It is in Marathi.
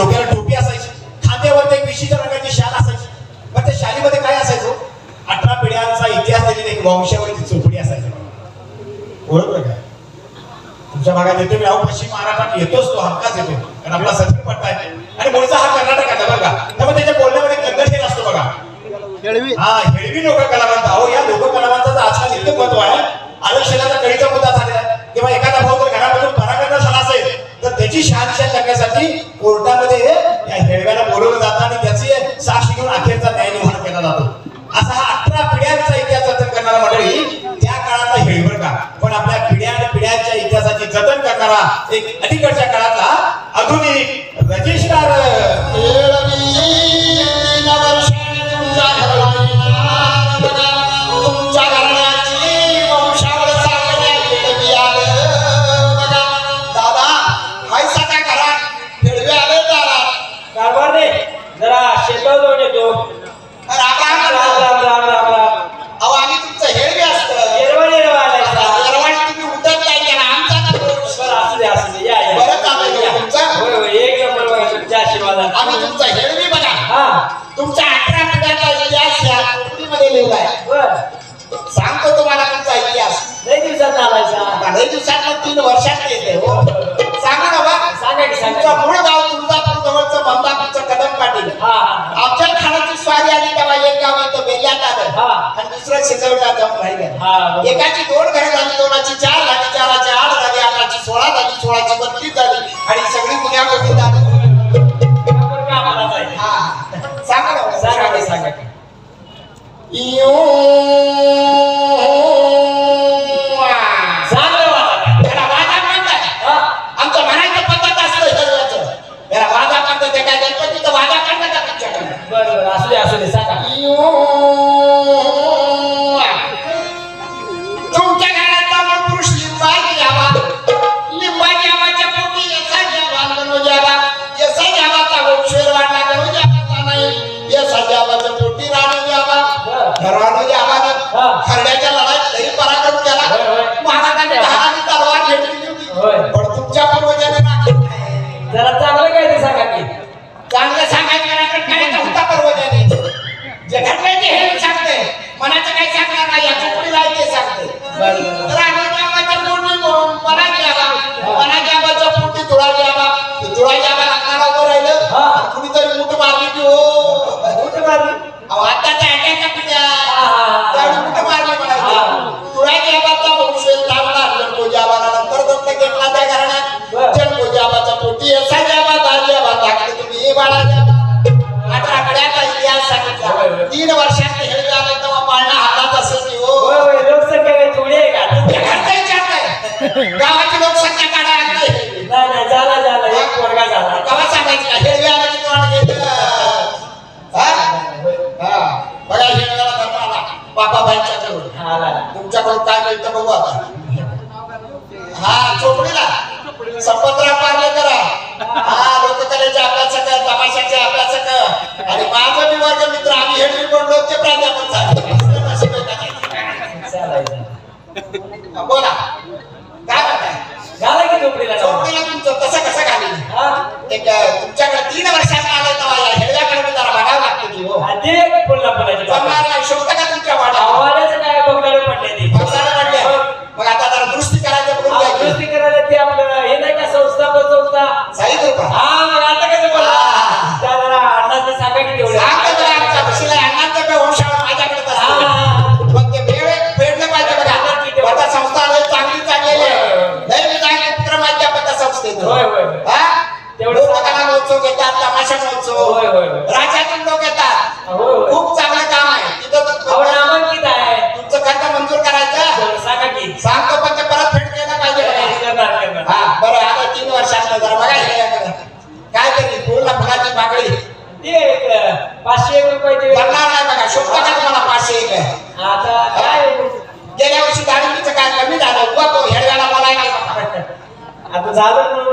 डोक्याला टोपी असायची. खांद्यावर एक विशिष्ट रंगाची शाल असायची. मग त्या शालीमध्ये काय असायचो? अठरा पिढ्यांचा इतिहास दिलेली एक वंशावळीची चोपडी असायची. बरोबर काय? तुमच्या भागात येतो मी. अहो पश्चिम महाराष्ट्रात येतोच तो हमखास येतो कारण आपला सचिन पट्टा आहे. आणि मूळचा हा कर्नाटकाचा बरं का त्यामुळे त्याच्या बोलण्यामध्ये गंधर्व असतो बघा. हा हेळवी लोक कलावंत. अहो या लोक कलावंताचं आजकाल इतकं महत्त्व आहे आरक्षणाचा कळीचा मुद्दा झालेला आहे. किंवा एखादा भाऊ जर घरामधून पराक्रम झाला असेल तर त्याची शहानिशा जतन एक अलीकडच्या काळात आशीर्वादाने आम्ही तुमचा हेळवी बघा. हा. तुमच्या अठरा पिढ्याचा इतिहास या मध्ये लिहिलाय बर. सांगतो तुम्हाला तुमचा इतिहास. लई दिवसात आलायचा काही दिवसात तीन वर्षात येते हो. सांगा ना बा. सांगा की तुमचं सांगा मूळ गाव तुळजापूर जवळचं ममदापूरचं कदम पाटील. हा हा. खाण्याची स्वारी आली तेव्हा एक गाव इथं बेल्यात आलं. हा. आणि दुसरं शिजवण्यात जाऊन हा, राहिलं बरोबर. एकाची दोन घरं झाली दोनाची चार झाली चाराची आठ झाली आठाची सोळा झाली सोळाची बत्तीस झाली आणि बरं बरं असू दे असू दे सांगा. गावाची लोकसंख्या काढा आणते नाही नाही झाला झाला एक पोरगा झाला. गावात सांगायचं? का हेळवी आलं की तोंड बघा हेळव्याला धर्म आला. बापाबाईंच्याकडून हा, आला. तुमच्याकडून काय मिळतं बघू आता. हा चोपडीला संपतराव पार्ले करा हा लोककलेचे अभ्यास कर तमाशाचे अभ्यास कर आणि माझं मी वर्ग मित्र आम्ही हेडवी बनलो ते प्राध्यापक झाले. बोला काय म्हणताय झाला की झोपडीला जाऊन? चोपडीला तुमचं कसं कसं घालेल तुमच्या एक तुमच्याकडे तीन वर्षात आलं तेव्हा महोत्सव घेतात तमाशा महोत्सव होय, होय, होय. राज्यातून लोक येतात. होय, होय. खूप चांगलं काम आहे. तिथं अहो, तर नामांकित आहे. तुमचं खर्च मंजूर करायचं. सांगा की. सांगतो पण ते परत फेड केलं पाहिजे. बघा. करणार, करणार. हा बरं आता तीन वर्षात जरा बघा हे काय तरी पूर्ण फुलाची ते एक, अं, पाचशे एक रुपये नाही बघा शोधता का तुम्हाला पाचशे एक आहे? आता काय? गेल्या वर्षी डाळिंबीचं काय कमी झालं. उभा तो हेडव्याला बोलायला आता झालं म्हणून